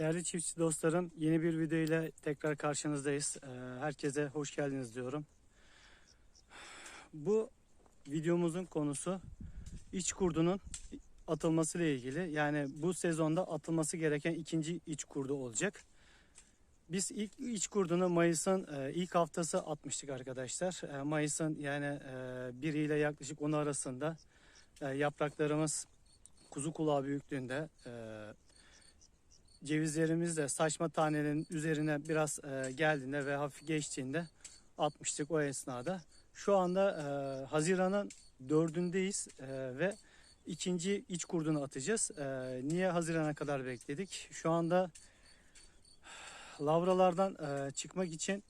Değerli çiftçi dostlarım, yeni bir video ile tekrar karşınızdayız. Ee, Herkese hoş geldiniz diyorum. Bu videomuzun konusu iç kurdunun atılması ile ilgili. Yani bu sezonda atılması gereken ikinci iç kurdu olacak. Biz ilk iç kurdunu Mayıs'ın e, ilk haftası atmıştık arkadaşlar. E, Mayıs'ın yani e, 1 ile yaklaşık 10 arasında e, yapraklarımız kuzu kulağı büyüklüğünde e, cevizlerimiz de saçma tanelerin üzerine biraz e, geldiğinde ve hafif geçtiğinde atmıştık o esnada. Şu anda e, Haziran'ın dördündeyiz e, ve ikinci iç kurdunu atacağız. E, niye Haziran'a kadar bekledik? Şu anda lavralardan e, çıkmak için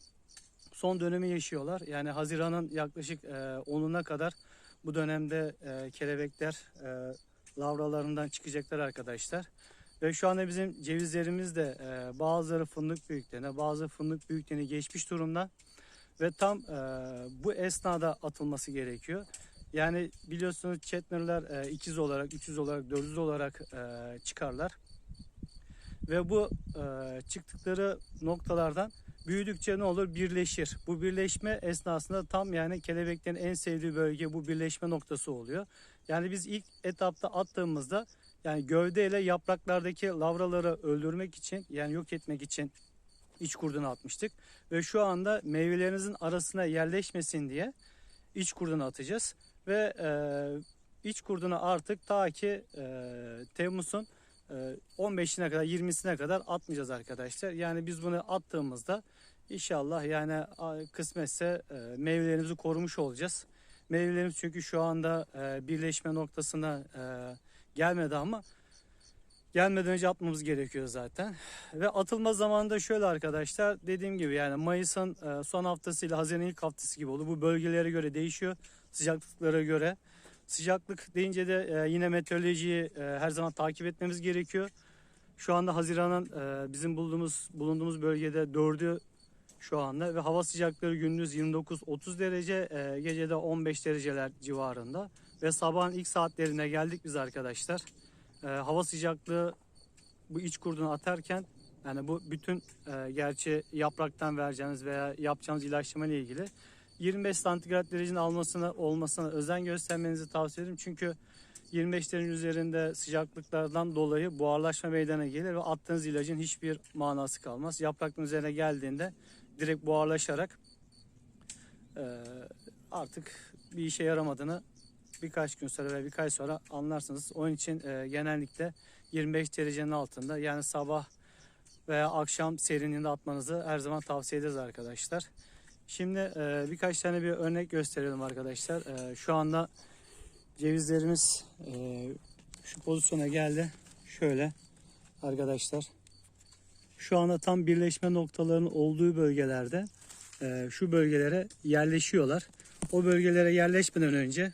son dönemi yaşıyorlar. Yani Haziran'ın yaklaşık e, 10'una kadar bu dönemde e, kelebekler e, lavralarından çıkacaklar arkadaşlar. Ve şu anda bizim cevizlerimiz de e, bazıları fındık büyüklüğüne, bazı fındık büyüklüğüne geçmiş durumda. Ve tam e, bu esnada atılması gerekiyor. Yani biliyorsunuz Chetner'lar e, ikiz olarak, 300 olarak, 400 olarak e, çıkarlar. Ve bu e, çıktıkları noktalardan büyüdükçe ne olur? Birleşir. Bu birleşme esnasında tam yani kelebeklerin en sevdiği bölge bu birleşme noktası oluyor. Yani biz ilk etapta attığımızda yani gövde ile yapraklardaki lavraları öldürmek için yani yok etmek için iç kurdunu atmıştık. Ve şu anda meyvelerinizin arasına yerleşmesin diye iç kurdunu atacağız. Ve e, iç kurdunu artık ta ki e, Temmuz'un e, 15'ine kadar 20'sine kadar atmayacağız arkadaşlar. Yani biz bunu attığımızda inşallah yani kısmetse e, meyvelerimizi korumuş olacağız. Meyvelerimiz çünkü şu anda e, birleşme noktasına e, gelmedi ama gelmeden önce atmamız gerekiyor zaten. Ve atılma zamanı da şöyle arkadaşlar dediğim gibi yani Mayıs'ın e, son haftası ile Haziran'ın ilk haftası gibi oldu. Bu bölgelere göre değişiyor sıcaklıklara göre. Sıcaklık deyince de e, yine meteorolojiyi e, her zaman takip etmemiz gerekiyor. Şu anda Haziran'ın bizim bulunduğumuz bulunduğumuz bölgede 4'ü şu anda ve hava sıcaklığı gündüz 29-30 derece, e, gece de 15 dereceler civarında. Ve sabahın ilk saatlerine geldik biz arkadaşlar. E, hava sıcaklığı bu iç kurdunu atarken yani bu bütün e, gerçi yapraktan vereceğiniz veya yapacağınız ilaçlama ile ilgili 25 santigrat derecenin almasına olmasına özen göstermenizi tavsiye ederim. Çünkü 25'lerin üzerinde sıcaklıklardan dolayı buharlaşma meydana gelir ve attığınız ilacın hiçbir manası kalmaz. Yaprakların üzerine geldiğinde direkt buharlaşarak e, artık bir işe yaramadığını birkaç gün sonra ve birkaç sonra anlarsınız. Onun için e, genellikle 25 derecenin altında yani sabah veya akşam serinliğinde atmanızı her zaman tavsiye ederiz arkadaşlar. Şimdi e, birkaç tane bir örnek gösterelim arkadaşlar. E, şu anda cevizlerimiz e, şu pozisyona geldi. Şöyle arkadaşlar. Şu anda tam birleşme noktalarının olduğu bölgelerde e, şu bölgelere yerleşiyorlar. O bölgelere yerleşmeden önce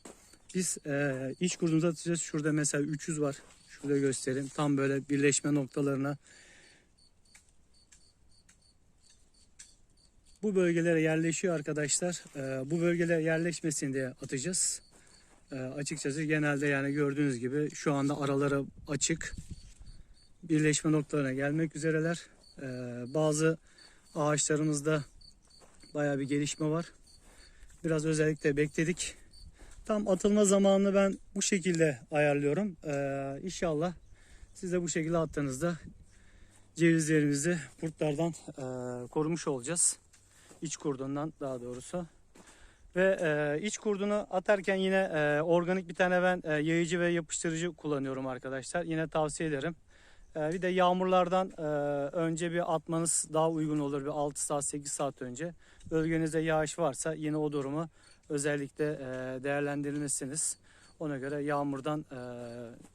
biz e, iç kurdumuzu atacağız. Şurada mesela 300 var. Şurada göstereyim. Tam böyle birleşme noktalarına bu bölgelere yerleşiyor arkadaşlar. Ee, bu bölgelere yerleşmesin diye atacağız. Ee, açıkçası genelde yani gördüğünüz gibi şu anda araları açık. Birleşme noktalarına gelmek üzereler. Ee, bazı ağaçlarımızda baya bir gelişme var. Biraz özellikle bekledik. Tam atılma zamanını ben bu şekilde ayarlıyorum. Ee, inşallah siz de bu şekilde attığınızda cevizlerimizi kurtlardan e, korumuş olacağız iç kurdundan daha doğrusu. Ve e, iç kurdunu atarken yine e, organik bir tane ben e, yayıcı ve yapıştırıcı kullanıyorum arkadaşlar. Yine tavsiye ederim. E, bir de yağmurlardan e, önce bir atmanız daha uygun olur. Bir 6 saat 8 saat önce. Bölgenizde yağış varsa yine o durumu özellikle e, değerlendirilmesiniz. Ona göre yağmurdan e,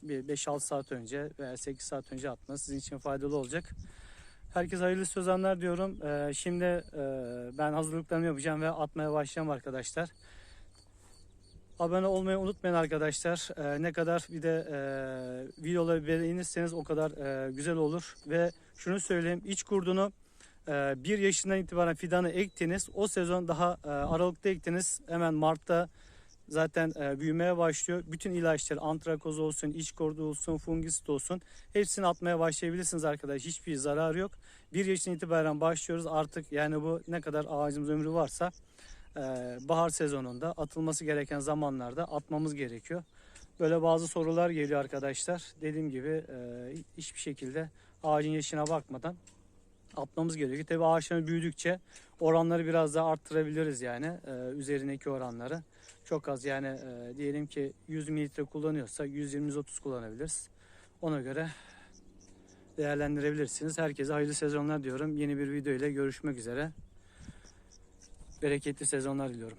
bir 5-6 saat önce veya 8 saat önce atmanız sizin için faydalı olacak. Herkes hayırlı sözanlar diyorum. Ee, şimdi ben hazırlıklarımı yapacağım ve atmaya başlayacağım arkadaşlar. Abone olmayı unutmayın arkadaşlar. Ee, ne kadar bir de e, videoları beğenirseniz o kadar e, güzel olur. Ve şunu söyleyeyim. iç kurdunu e, bir yaşından itibaren fidanı ektiniz. O sezon daha e, Aralık'ta ektiniz. Hemen Mart'ta zaten e, büyümeye başlıyor. Bütün ilaçlar antrakoz olsun, iç kordu olsun, fungisit olsun hepsini atmaya başlayabilirsiniz arkadaşlar. Hiçbir zararı yok. Bir yaşından itibaren başlıyoruz. Artık yani bu ne kadar ağacımız ömrü varsa bahar sezonunda atılması gereken zamanlarda atmamız gerekiyor. Böyle bazı sorular geliyor arkadaşlar. Dediğim gibi e, hiçbir şekilde ağacın yaşına bakmadan atmamız gerekiyor. Tabii ağaçlar büyüdükçe oranları biraz daha arttırabiliriz yani e, üzerindeki oranları. Çok az yani e, diyelim ki 100 mililitre kullanıyorsa 120-130 kullanabiliriz. Ona göre değerlendirebilirsiniz. Herkese hayırlı sezonlar diyorum. Yeni bir video ile görüşmek üzere. Bereketli sezonlar diliyorum.